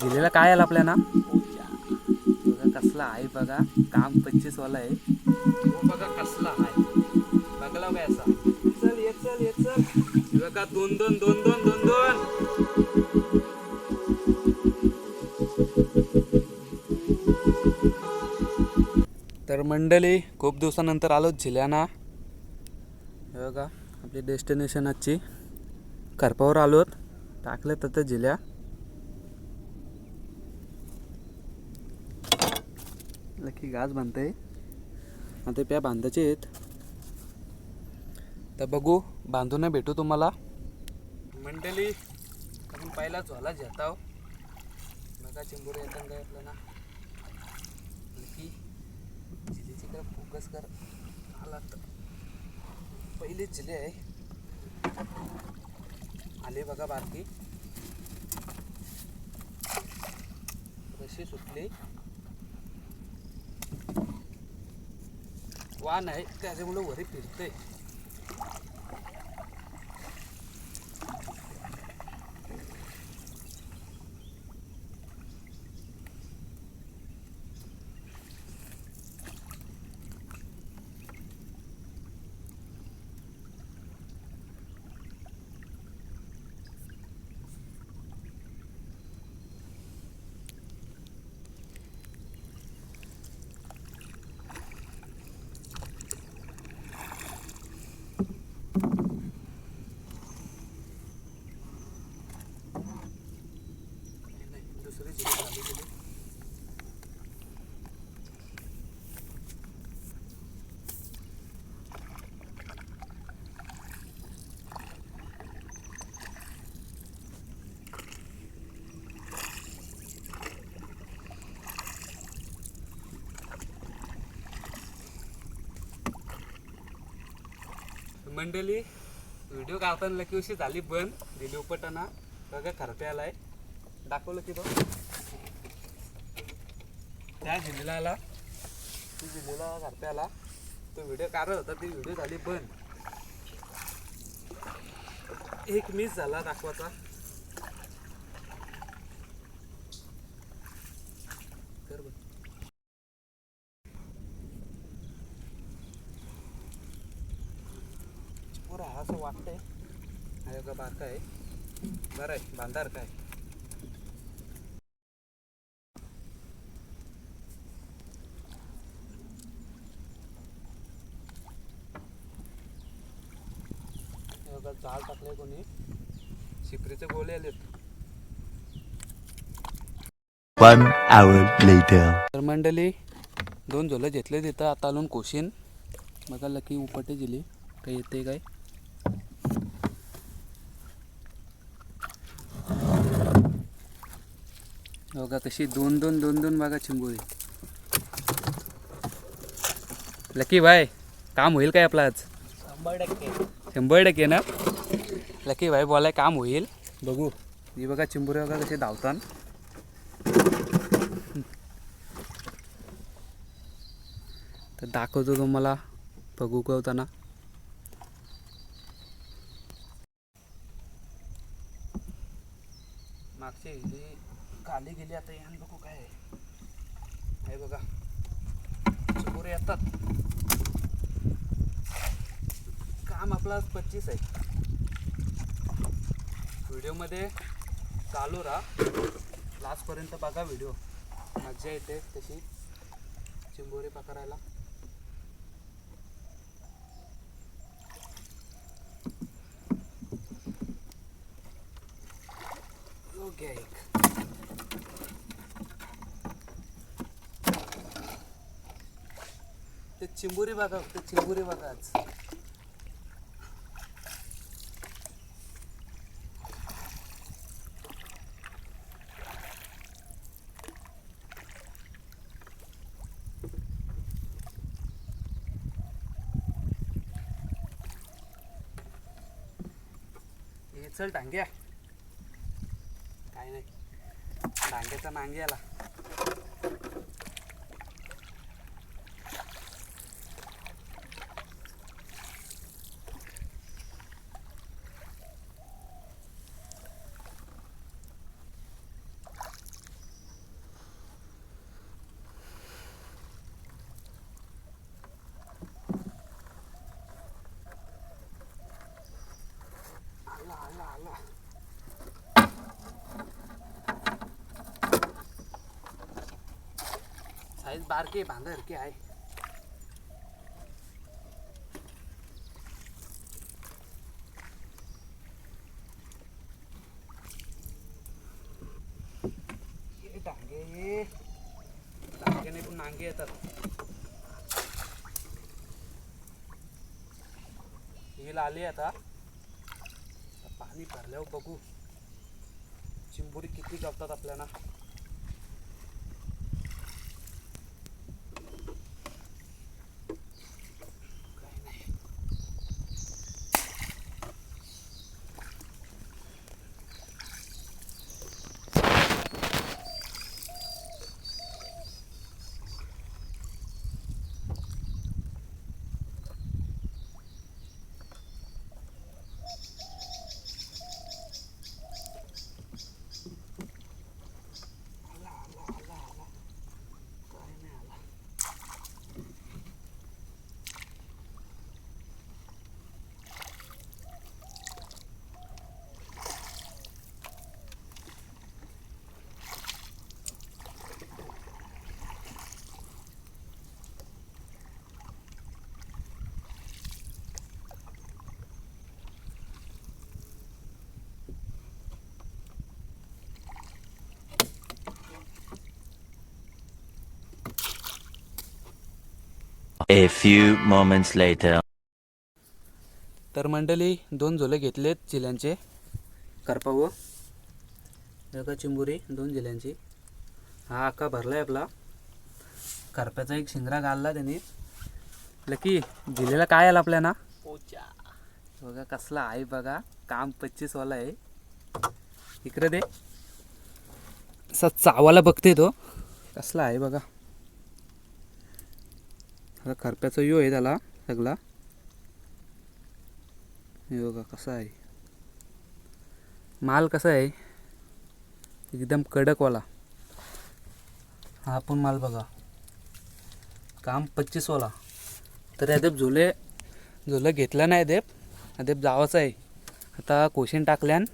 दिलेला काय आला आपल्या ना बघा कसला आहे बघा. काम पंचवीस वाला आहे. तो बघा कसला आहे. बघला काय असा. चल ये चल ये चल. हे बघा दोन दोन दोन दोन दोन दोन. तर मंडळी खूप दिवसानंतर आलो झिल्याना हे बघा आपली डेस्टिनेशन आजची. करपावर आलोत. टाकले तर जिल्ह्या लकी घास बांधते. आता प्या बांधायचे आहेत. तर बघू बांधून भेटू तुम्हाला. मंडळी आपण पहिला झोला घेताव बघा चिंबोरे येतात काय आपल्याला? लकी जिलेची फोकस कर. आला तर. पहिले जिले आहे. आले बघा बारकी. रशी सुटली. वान आहे त्याच्यामुळे वरी फिरते नाही, दुसरी जिले चालू केली मंडळी व्हिडिओ काढताना लकी उशी झाली बंद दिली उपटाना. बघा खरपे आहे दाखवलं की तो. त्या झिलेला आला. ती झिलेला खरप्याला आला. तो व्हिडिओ काढत होता ती व्हिडिओ झाली बंद. एक मिस झाला दाखवाचा कर बघ. पुरा हा असं वाटतंय हा का बारका आहे. बरं आहे बांधार काय? जाळ टाकले कोणी. शिपरीचे गोळे आलेत. तर मंडळी दोन झोलं घेतले तिथं आता आलून कोशीन. बघा लकी उपटे दिली काही येते काय? बघा कशी दोन दोन दोन दोन बघा चिंबोरी लकी भाई काम होईल काय आपलं आज? शंभर टक्के. शंभर टक्के ना? लकी भाई बोलाय काम होईल. बघू. ही बघा चिंबोरे बघा कसे धावतात तर दाखवतो तुम्हाला बघू कवताना मागची खाली गेली आता यान बघू काय? आहे हे बघा. चिंबोरे येतात. काम आपला पच्चीस आहे. व्हिडिओमध्ये चालू राहा. लास्टपर्यंत बघा व्हिडिओ. मजा येते तशी. चिंबोरी पकडायला. योग्य आहे एक ते चिंबुरी बघा ते चिंबुरी बघा आज. हे चल डांग्या. काय नाही. डांग्याचा नांगे आला साईज बारके भांगरके आहे डांगे हे? डांग्याने पण नांगे येतात ही लाले आता पाणी भरल्यावर बघू चिंबुरी किती गवतात आपल्याला A few moments later. तर मंडळी दोन झोले घेतलेत जिल्ह्यांचे करपाव. एका चिंबुरी दोन जिल्ह्यांची हा आका भरलाय आपला. करप्याचा एक शिंगरा घालला त्यांनी. लकी जिल्ह्याला काय आला आपल्या ना बघा कसला आहे बघा. काम पच्चीस वाला आहे. इकडे दे. असा चावाला बघते तो. कसला आहे बघा. आता खरप्याचा यो आहे त्याला सगळा. योगा बघा कसा आहे. माल कसा आहे? एकदम कडकवाला. हा पण माल बघा. काम पच्चीसवाला. तर अदेप झुले झुलं घेतलं नाही अदेप अदेप जावाचं आहे. आता कोशिन टाकल्यान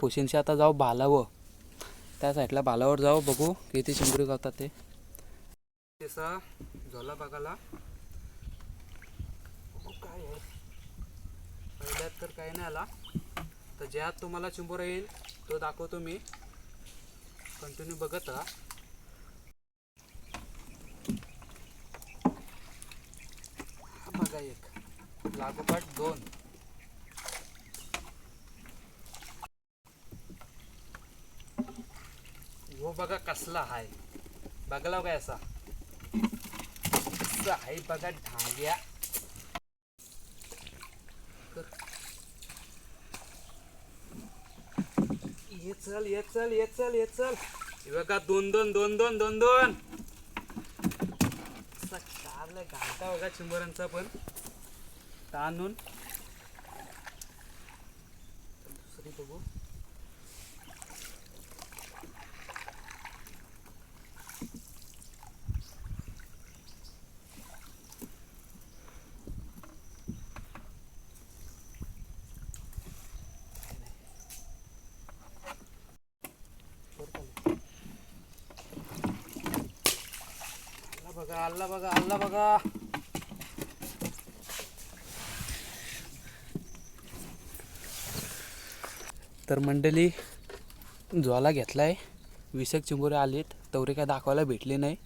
कोशिनशी आता जाऊ भालावं. त्या साईडला भालावर जाऊ बघू किती चिंबरी गावतात ते. तसा झोला बघायला बघू काय आहे पहिल्यात तर काही नाही आला. तर ज्यात तुम्हाला चिंबोरा येईल तो दाखवतो मी. कंटिन्यू बघत राहा. बघा एक. लागोपाठ दोन. हो बघा कसला हाय. बघला काय असा? कसा आहे बघा ढांग्या. ये चल ये चल ये चल ये चल. हे बघा दोन दोन दोन दोन दोन दोन. असा घालता बघा चिंबरांचा पण. ताणून दुसरी बघू. बघा आल्ला बघा आल्ला बघा. तर मंडळी ज्वाला घेतलाय. विसक चिंबोरे आलेत. तवरे काय दाखवायला भेटले नाही.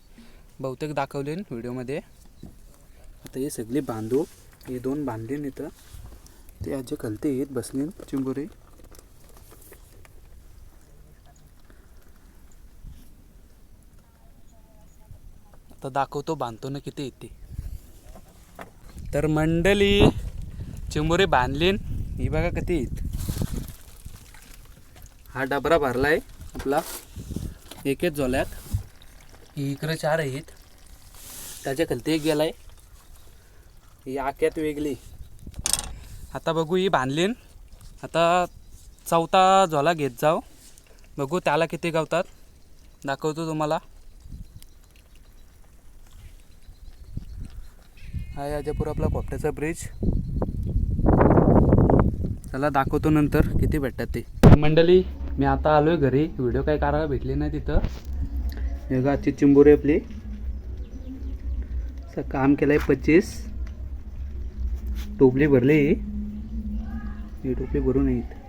बहुतेक दाखवले व्हिडिओमध्ये. आता हे सगळे बांधू. हे दोन बांधले इथं ते आजी खलते येत बसले चिंबोरे. आता दाखवतो बांधतो ना किती येते तर मंडळी चिंबोरे बांधलीन. ही बघा किती येत हा डबरा भरलाय आपला. एकच झोल्यात. ही इकडे चार आहेत. त्याच्या खालती एक गेलाय. ही आक्यात वेगळी. आता बघू ही बांधलीन. आता चौथा झोला घेत जाऊ. बघू त्याला किती गावतात. दाखवतो तुम्हाला. हा याच्यापूर आपला कोपट्याचा ब्रिज चला दाखवतो नंतर किती भेटतात ते. मंडळी मी आता आलोय घरी. व्हिडिओ काही करायला भेटली नाही तिथं. हे बघा आजची चिंबोरी आपली. असं काम केलं आहे पच्चीस. टोपली भरली. ही टोपली भरून येईल.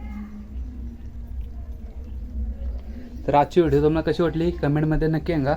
तर आजची व्हिडिओ तुम्हाला कशी वाटली? कमेंटमध्ये नक्की सांगा.